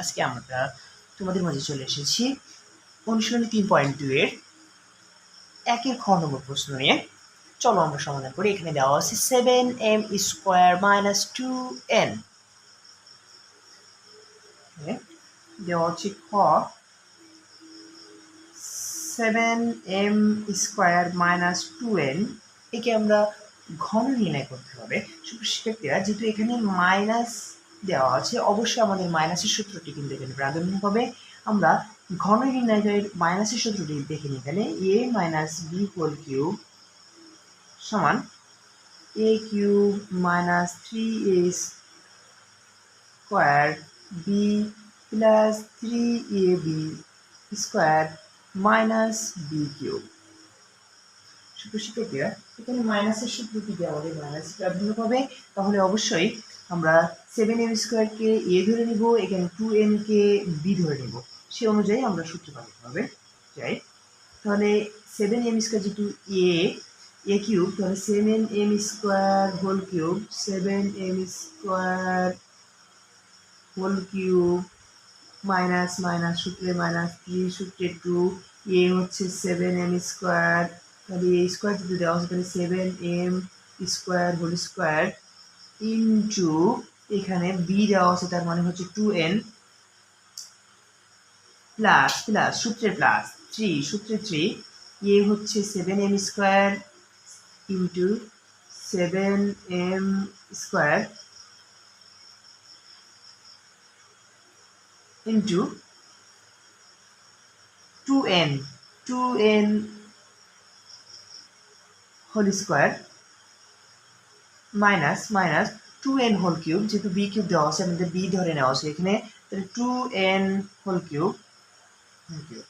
আজকে আমরা তোমাদের মাঝে চলে এসেছি অনুশীলনী তিন পয়েন্ট দুই এর একের খ নম্বর প্রশ্ন নিয়ে। চলো আমরা সমাধান করি। এখানে দেওয়া আছে seven M square minus two N দেওয়া হচ্ছে খ। Seven M square minus two N একে আমরা ঘন নির্ণয় করতে হবে। শিক্ষার্থীরা, যেহেতু এখানে মাইনাস দেওয়া আছে। অবশ্যই আমাদের মাইনাসের সূত্রটি কিন্তু এখানে প্রাধান্য হবে। আমরা ঘন নির্ণয়ের মাইনাসের সূত্রটি দেখে নিই। এখানে A minus B whole cube সমান A cube minus three A square B plus three A B square minus B cube সুপ্রিয় শিক্ষার্থীরা এখানে মাইনাসের সূত্রটি দিয়ে আমাদের মাইনাস প্রাধান্য পাবে তাহলে অবশ্যই আমরা সেভেন এম স্কোয়ারকে এ ধরে নিব, এখানে টু এম কে বি ধরে নিব। সে অনুযায়ী আমরা সূত্র পাঠাতে হবে? যাই। তাহলে সেভেন এম স্কোয়ার যেহেতু এ এ কিউব তাহলে seven M square whole cube seven M square whole cube minus minus সূত্রে মাইনাস থ্রি সূত্রে টু এ হচ্ছে সেভেন এম স্কোয়ার তাহলে এ স্কোয়ার যদি দেওয়া আছে তাহলে seven M square whole square into এখানে বি দেওয়া আছে, তার মানে হচ্ছে টু এন প্লাস প্লাস সূত্রে প্লাস থ্রি সূত্রে থ্রি এ হচ্ছে seven M square into seven M square into two N two N whole square minus minus two N whole cube যেহেতু বি কিউব দেওয়া আছে, আমাদের বি ধরে নেওয়া আছে এখানে, তাহলে two N whole cube cube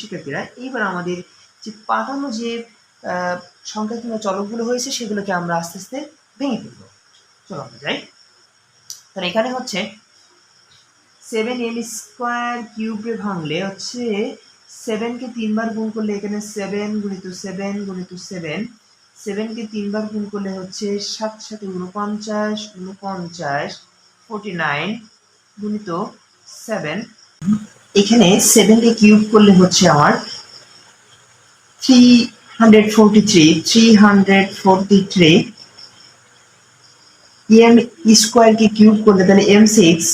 শিক্ষার্থীরা, এইবার আমাদের যে পাতানো যে সংখ্যা কিংবা চলকগুলো হয়েছে, সেগুলোকে আমরা আস্তে আস্তে ভেঙে ফেলব। চলো আমরা যাই। তাহলে এখানে হচ্ছে সেভেন এম স্কোয়ার কিউবে ভাঙলে হচ্ছে সেভেনকে তিনবার গুণ করলে এখানে সেভেন গুণিত সেভেন গুণিত সেভেন সেভেনকে তিনবার গুণ করলে হচ্ছে সাত সাথে উনপঞ্চাশ উনপঞ্চাশ ফোর্টি নাইন গুণিত সেভেন এখানে সেভেনকে কিউব করলে হচ্ছে আমার three hundred forty three three hundred forty three M স্কোয়ারকে কিউব করলে তাহলে M six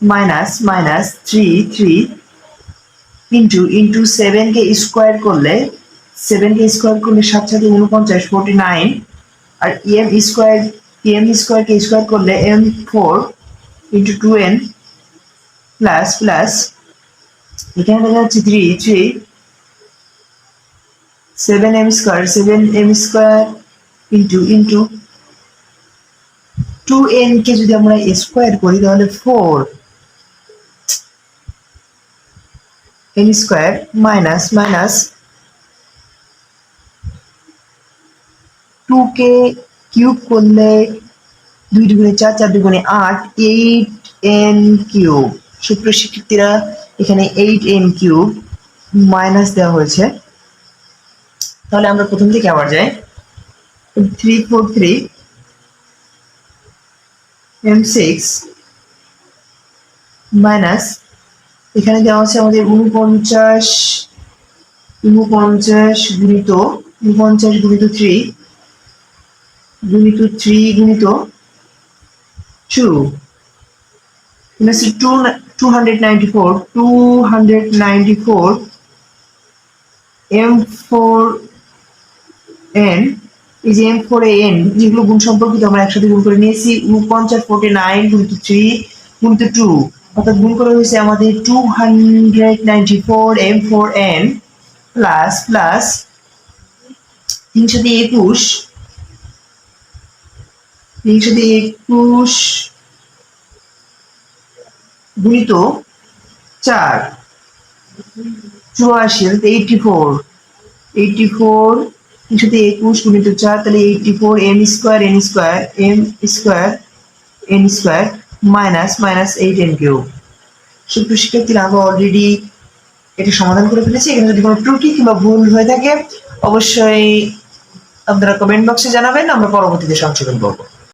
minus minus three three into into সেভেনকে square করলে সেভেনকে স্কোয়ার করলে সাত সাথে উনপঞ্চাশ ফোরটি নাইন আর এম স্কোয়ার এম স্কোয়ারকে স্কোয়ার করলে M four into two N plus plus এখানে দেখা যাচ্ছে three three seven M square seven M square into into two N কে যদি আমরা স্কোয়ার করি তাহলে four N square minus minus two কে কিউব করলে দুই দুগুণে চার চার দুগুণে আট এইট এন কিউব সুপ্রিয় শিক্ষার্থীরা, এখানে এইট এন কিউব মাইনাস দেওয়া হয়েছে। তাহলে আমরা প্রথম থেকে আবার যাই। Three four three M six minus এখানে দেওয়া আছে আমাদের উনপঞ্চাশ উনপঞ্চাশ গুণিত উনপঞ্চাশ গুণিত থ্রি গুণিত থ্রি গুণিত টু টু ফোর এম এই যে এম ফোর এন যেগুলো গুণ সম্পর্কিত আমরা একসাথে গুণ করে নিয়েছি। ফোর্টি নাইন গুণিত থ্রি টু অর্থাৎ গুণ করা হয়েছে আমাদের two hundred ninety four M four N plus plus তিনশো একুশ তিনশো দিয়ে একুশ গুণিত চার চুরাশি অর্থাৎ এইটটি ফোর এইটটি ফোর দিয়ে একুশ গুণিত চার, তাহলে eighty four M square N square M square N square minus minus eight N cube সুপ্রিয় শিক্ষার্থীরা, আমরা অলরেডি এটা সমাধান করে ফেলেছি। এখানে যদি কোনো ত্রুটি কিংবা ভুল হয়ে থাকে, অবশ্যই আপনারা কমেন্ট বক্সে জানাবেন। আমরা পরবর্তীতে সংশোধন করব।